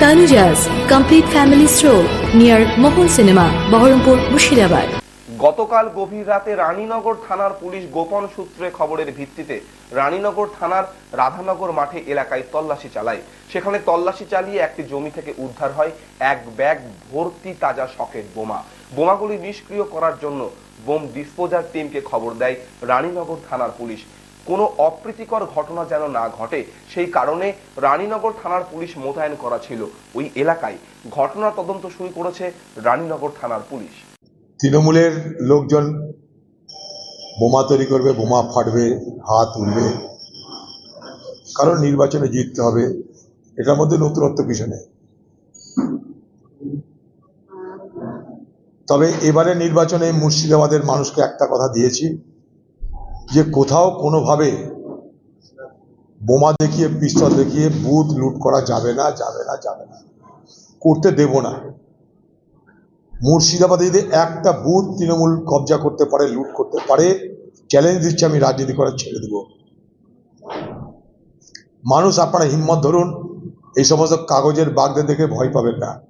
Tanuja's complete family stroll near Mohon Cinema, Baharampur, Mushirabad. গতকাল গভীর রাতে রানীনগর থানার পুলিশ গোপন সূত্রে খবরের ভিত্তিতে রানীনগর থানার রাধানগর মাঠে এলাকায় তল্লাশি চালায়। সেখানে তল্লাশি চালিয়ে একটি জমি থেকে উদ্ধার হয় এক ব্যাগ ভর্তি তাজা সকেট বোমা। বোমাগুলি নিষ্ক্রিয় করার জন্য বোম ডিসপোজার টিমকে খবর দেয় রানীনগর থানার পুলিশ। কোনো অপ্রীতিকর ঘটনা যেন না ঘটে, সেই কারণে রানীনগর থানার পুলিশ মোতায়েন করা ছিল ওই এলাকায়। ঘটনা তদন্ত শুরু করেছে রানীনগর থানার পুলিশ। তৃণমূলের লোকজন বোমা তৈরি করবে, বোমা ফাটবে, হাত উঠবে কারণ নির্বাচনে জিততে হবে, এটার মধ্যে নতুনত্ব কিছু তবে এবারে নির্বাচনে মুর্শিদাবাদের মানুষকে একটা কথা দিয়েছি যে কোথাও কোনোভাবে বোমা দেখিয়ে, পিস্তল দেখিয়ে বুথ লুট করা যাবে না যাবে না যাবে না। করতে দেব না। মুর্শিদাবাদে যদি একটা বুথ তৃণমূল কবজা করতে পারে, লুট করতে পারে চ্যালেঞ্জ দিচ্ছে আমি, রাজনীতি করা ছেড়ে দেব। মানুষ আপনারা হিম্মত ধরুন, এই সমস্ত কাগজের বাগদে দেখে ভয় পাবেন না।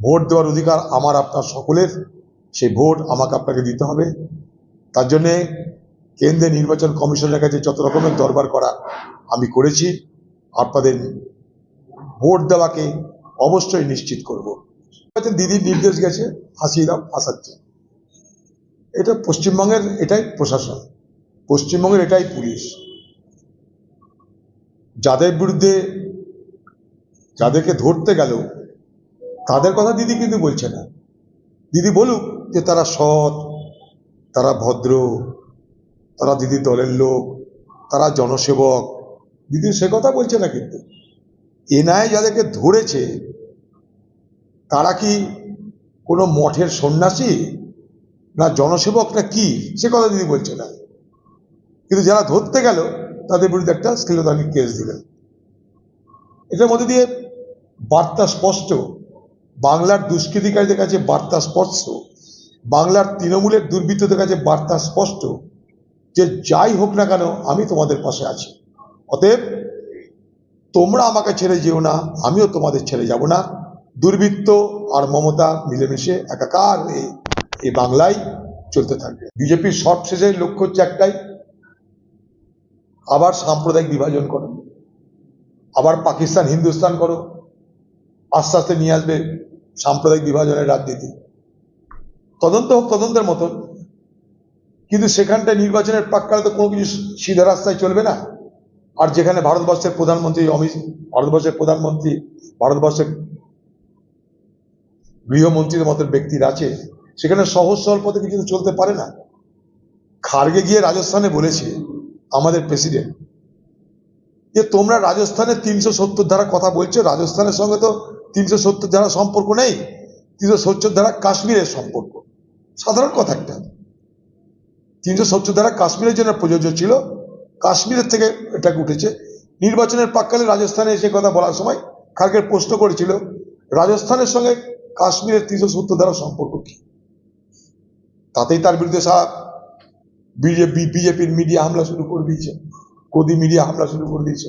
ভোট দেওয়ার অধিকার আমার, আপনার সকলের। সেই ভোট আমাকে আপনাকে দিতে হবে। তার জন্যে কেন্দ্রীয় নির্বাচন কমিশনের কাছে যত রকমের দরবার করা আমি করেছি, আপনাদের ভোট দেওয়াকে অবশ্যই নিশ্চিত করব। হয়তো দিদির নির্দেশ গেছে, ফাঁসিয়ে দাও ফাঁসাচ্ছে এটা পশ্চিমবঙ্গের, এটাই প্রশাসন। পশ্চিমবঙ্গের এটাই পুলিশ। যাদের বিরুদ্ধে, যাদেরকে ধরতে গেল, তাদের কথা দিদি কিন্তু বলছে না। দিদি বলুক যে তারা সৎ তারা ভদ্র, তারা দিদি দলের লোক, তারা জনসেবক। দিদি সে কথা বলছে না কিন্তু। এনআই যাদেরকে ধরেছে, তারা কি কোনো মঠের সন্ন্যাসী? না জনসেবক না কি? সে কথা দিদি বলছে না। কিন্তু যারা ধরতে গেল, তাদের বিরুদ্ধে একটা স্কিলদানি কেস দিলেন। এটার মধ্যে দিয়ে বার্তা স্পষ্ট। বাংলার দুষ্কৃতিকারীদের কাছে বার্তা স্পষ্ট। বাংলার তৃণমূলের দুর্বৃত্তদের কাছে বার্তা স্পষ্ট যে যাই হোক না কেন, আমি তোমাদের পাশে আছি। অতএব, তোমরা আমাকে ছেড়ে যেও না, আমিও তোমাদের ছেড়ে যাব না। দুর্বৃত্ত আর মমতা মিলেমিশে একাকার এই বাংলায় চলতে থাকবে। বিজেপির সবশেষে লক্ষ্য হচ্ছে একটাই, আবার সাম্প্রদায়িক বিভাজন করো, আবার পাকিস্তান, হিন্দুস্তান করো। আস্তে আস্তে নিয়ে আসবে সাম্প্রদায়িক বিভাজনের রাজনীতি। তদন্ত হোক তদন্তের মতন। কিন্তু সেখানটায় নির্বাচনের প্রাককালে তো কোনো কিছু সিধা রাস্তায় চলবে না। আর যেখানে ভারতবর্ষের প্রধানমন্ত্রী অমিত, ভারতবর্ষের প্রধানমন্ত্রী, ভারতবর্ষের গৃহমন্ত্রীর মতো ব্যক্তির আছে, সেখানে সহজ সরল পথে কিছু চলতে পারে না। খার্গে গিয়ে রাজস্থানে বলেছে আমাদের প্রেসিডেন্ট যে, তোমরা রাজস্থানের তিনশো সত্তর ধারা কথা বলছো, রাজস্থানের সঙ্গে তো তিনশো সত্তর ধারা সম্পর্ক নেই। তিনশো সত্তর ধারা কাশ্মীরের সম্পর্ক। সাধারণ কথা একটা। তিনশো সত্তর ধারা কাশ্মীরের জন্য প্রযোজ্য ছিল। কাশ্মীরের থেকে এটা উঠেছে। নির্বাচনের প্রাককালে রাজস্থানে এসে কথা বলার সময় খার্গের প্রশ্ন করেছিল, রাজস্থানের সঙ্গে কাশ্মীরের তিনশো সত্তর ধারা সম্পর্ক কি? তাতেই তার বিরুদ্ধে সারা বিজেপি, বিজেপির মিডিয়া হামলা শুরু করে দিয়েছে। গদি মিডিয়া হামলা শুরু করে দিয়েছে।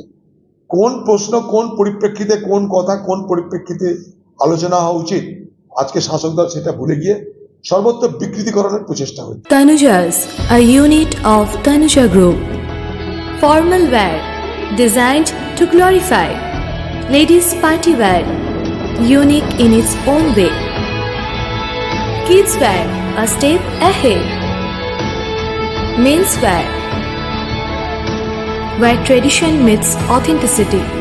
কোন প্রশ্ন কোন পরিপ্রেক্ষিতে, কোন কথা কোন পরিপ্রেক্ষিতে আলোচনা হওয়া উচিত? আজকে শাসক দল সেটা ভুলে গিয়ে সর্বত্র বিকৃতিকরণের প্রচেষ্টা হচ্ছে Tanuja's, a unit of Tanuja Group. Formal wear, designed to glorify. Ladies' party wear, unique in its own way. Kids wear, a step ahead. Men's wear, where tradition meets authenticity.